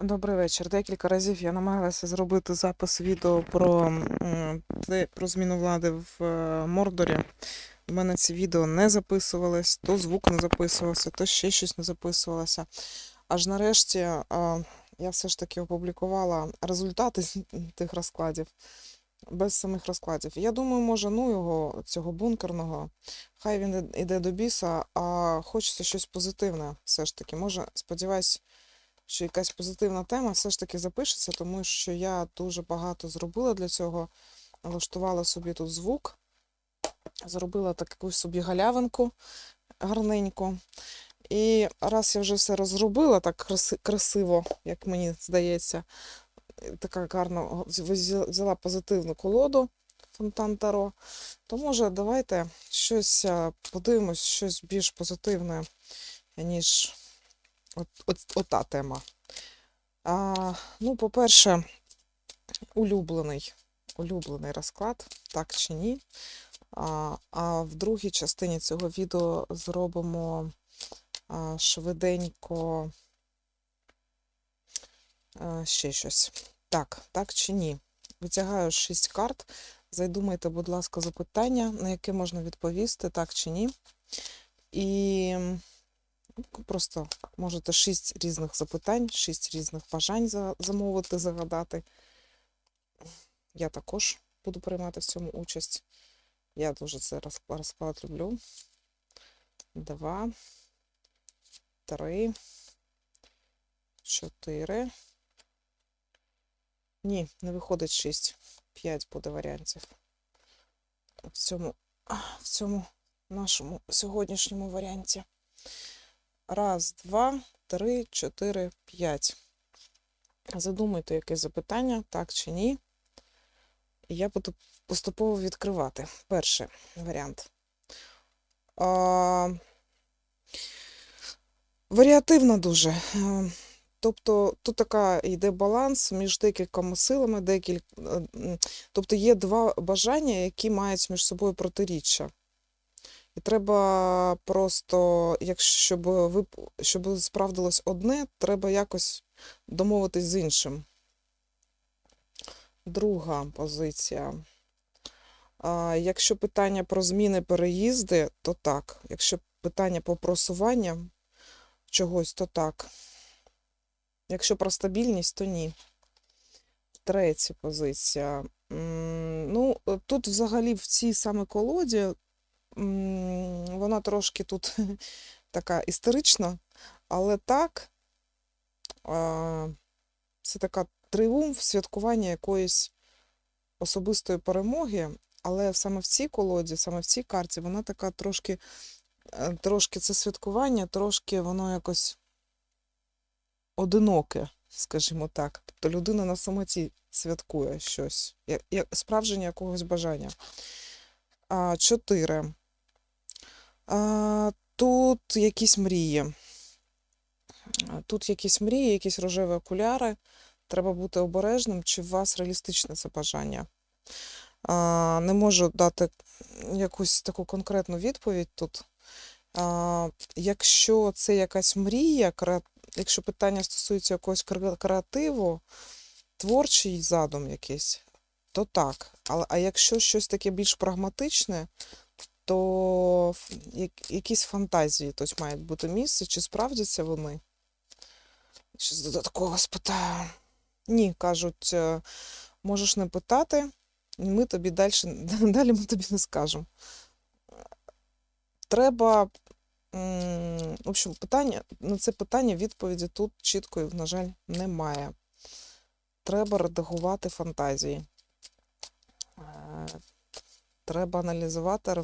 Добрий вечір. Декілька разів я намагалася зробити запис відео про, про зміну влади в е, Мордорі. У мене ці відео не записувались, то звук не записувався, то ще щось не записувалося. Аж нарешті е, я все ж таки опублікувала результати тих розкладів, без самих розкладів. Я думаю, може, ну його цього бункерного, хай він іде до біса, а хочеться щось позитивне все ж таки. Може, сподіваюсь, що якась позитивна тема все ж таки запишеться, тому що я дуже багато зробила для цього. Налаштувала собі тут звук, зробила таку собі галявинку гарненьку. І раз я вже все розробила так красиво, як мені здається, е, така взя- взяла позитивну колоду Фонтан Таро, то може давайте щось подивимось, щось більш позитивне, ніж от, от, ота тема. А, ну, по-перше, улюблений, улюблений розклад, так чи ні. А, а в другій частині цього відео зробимо а, швиденько а, ще щось. Так, так чи ні? Витягаю 6 карт. Зайдумайте, будь ласка, запитання, на яке можна відповісти, так чи ні. І просто можете 6 різних запитань, 6 різних бажань замовити, загадати. Я також буду приймати в цьому участь. Я дуже це розклад люблю. Два, три, чотири. Ні, не виходить шість. П'ять буде варіантів. В цьому, в цьому нашому сьогоднішньому варіанті. Раз, два, три, чотири, п'ять. Задумайте, яке запитання, так чи ні. Я буду поступово відкривати. Перший варіант. А, варіативно дуже. Е, Тобто тут така йде баланс між декількома силами, декіль... е, тобто є два бажання, які мають між собою протиріччя. І треба просто, якщо ви щоб справдилось одне, треба якось домовитись з іншим. Друга позиція. А, якщо питання про зміни переїзди, то так. Якщо питання по просуванням чогось, то так. Якщо про стабільність, то ні. Третя позиція. Ну, тут взагалі в цій саме колоді вона трошки тут така істерична, але так, це така тріумф, святкування якоїсь особистої перемоги, але саме в цій колоді, саме в цій карті, вона така трошки, е, трошки це святкування, трошки воно якось одиноке, скажімо так. Тобто людина на самоті святкує щось, як справжнє якогось бажання. Чотири. А, тут якісь мрії. Тут якісь мрії, якісь рожеві окуляри. Треба бути обережним, чи у вас реалістичне це бажання. А, не можу дати якусь таку конкретну відповідь тут. А, якщо це якась мрія, якщо питання стосується якогось креативу, творчий задум якийсь, то так. Але, а якщо щось таке більш прагматичне, то якісь фантазії тут мають бути місце, чи справдяться вони? Щось додатково спитаю. Ні, кажуть, е, можеш не питати, ми тобі далі, далі ми тобі не скажемо. Треба, в общем, питання, на це питання відповіді тут чіткої, на жаль, немає. Треба редагувати фантазії. Е, Треба аналізувати,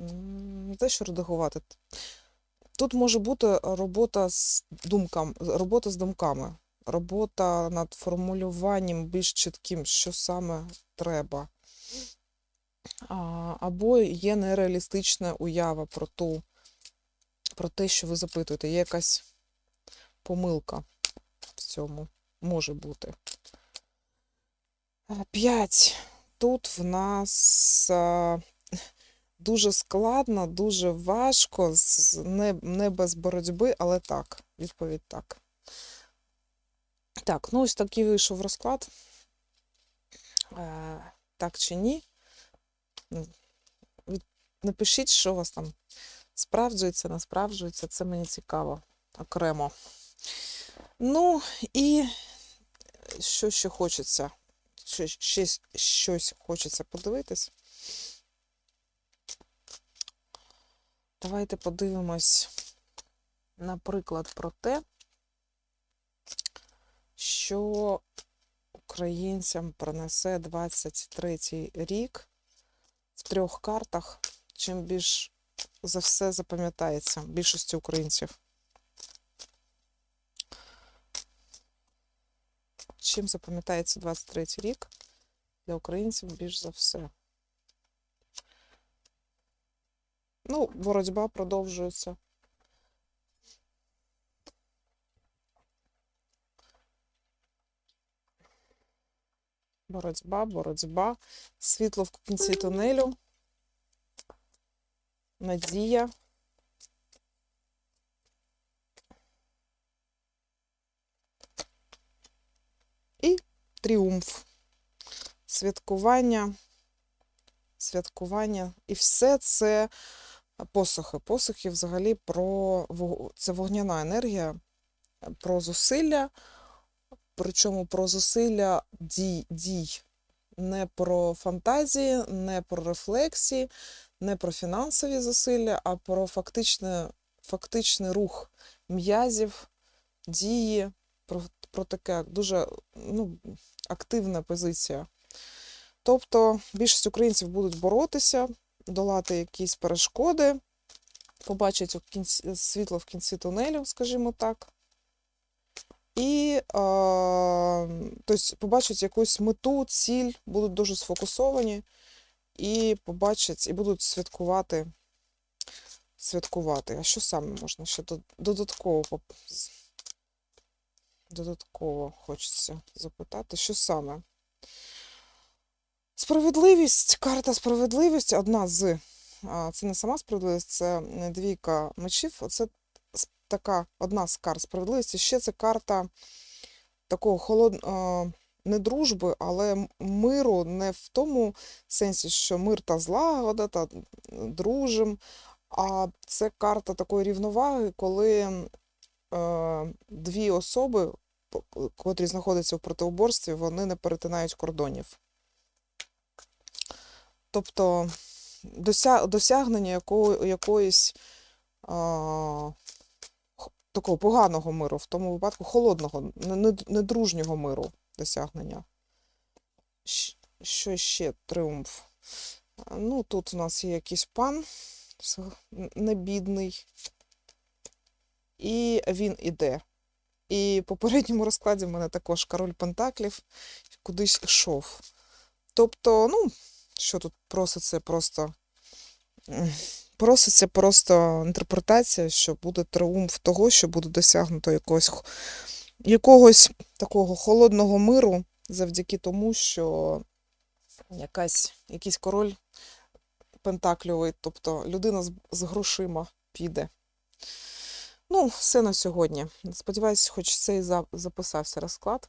не те, що редагувати. Тут може бути робота з думкам, робота з думками, робота над формулюванням більш чітким, що саме треба. Або є нереалістична уява про ту, про те, що ви запитуєте. Є якась помилка в цьому може бути. А, П'ять. Тут в нас а, дуже складно, дуже важко, не, не без боротьби, але так. Відповідь так. Так, ну ось такий вийшов розклад. Е, так чи ні? Ну, Напишіть, що у вас там справджується, не справджується. Це мені цікаво окремо. Ну і що ще хочеться? Ще щось хочеться подивитись. Давайте подивимось, наприклад, про те, що українцям принесе 23 рік в трьох картах, чим більш за все запам'ятається більшості українців. Чим запам'ятається 23 рік для українців більш за все? Ну, боротьба продовжується. Боротьба, боротьба. Світло в кінці тунелю. Надія. І тріумф. Святкування. Святкування. І все це посохи. Посохи взагалі про це вогняна енергія, про зусилля, причому про зусилля дій, дій. Не про фантазії, не про рефлексії, не про фінансові зусилля, а про фактичне, фактичний рух м'язів, дії, про, про таке дуже ну, активна позиція. Тобто більшість українців будуть боротися, долати якісь перешкоди, кінці, світло в кінці тунелю, скажімо так. І тобто, побачать якусь мету, ціль, будуть дуже сфокусовані і побачать, і будуть святкувати. Святкувати. А що саме можна ще додатково додатково хочеться запитати, що саме? Справедливість, карта справедливість одна з. Це не сама справедливість, це двійка мечів. Це така одна з карт справедливості. Ще це карта такого холод... а, не дружби, але миру не в тому сенсі, що мир та злагода, та дружим, а це карта такої рівноваги, коли е, дві особи, котрі знаходяться в протиоборстві, вони не перетинають кордонів. Тобто дося... досягнення якого... якоїсь а... такого поганого миру, в тому випадку холодного, не- не- недружнього миру досягнення. Що ще тріумф? Ну, тут у нас є якийсь пан с- н- не бідний, і він іде. І в попередньому розкладі в мене також король Пентаклів кудись йшов. Тобто, ну, що тут проситься просто. Проситься просто інтерпретація, що буде тріумф того, що буде досягнуто якогось, якогось такого холодного миру завдяки тому, що якась, якийсь король пентакльовий, тобто людина з, з грошима піде. Ну, все на сьогодні. Сподіваюсь, хоч цей за- записався розклад.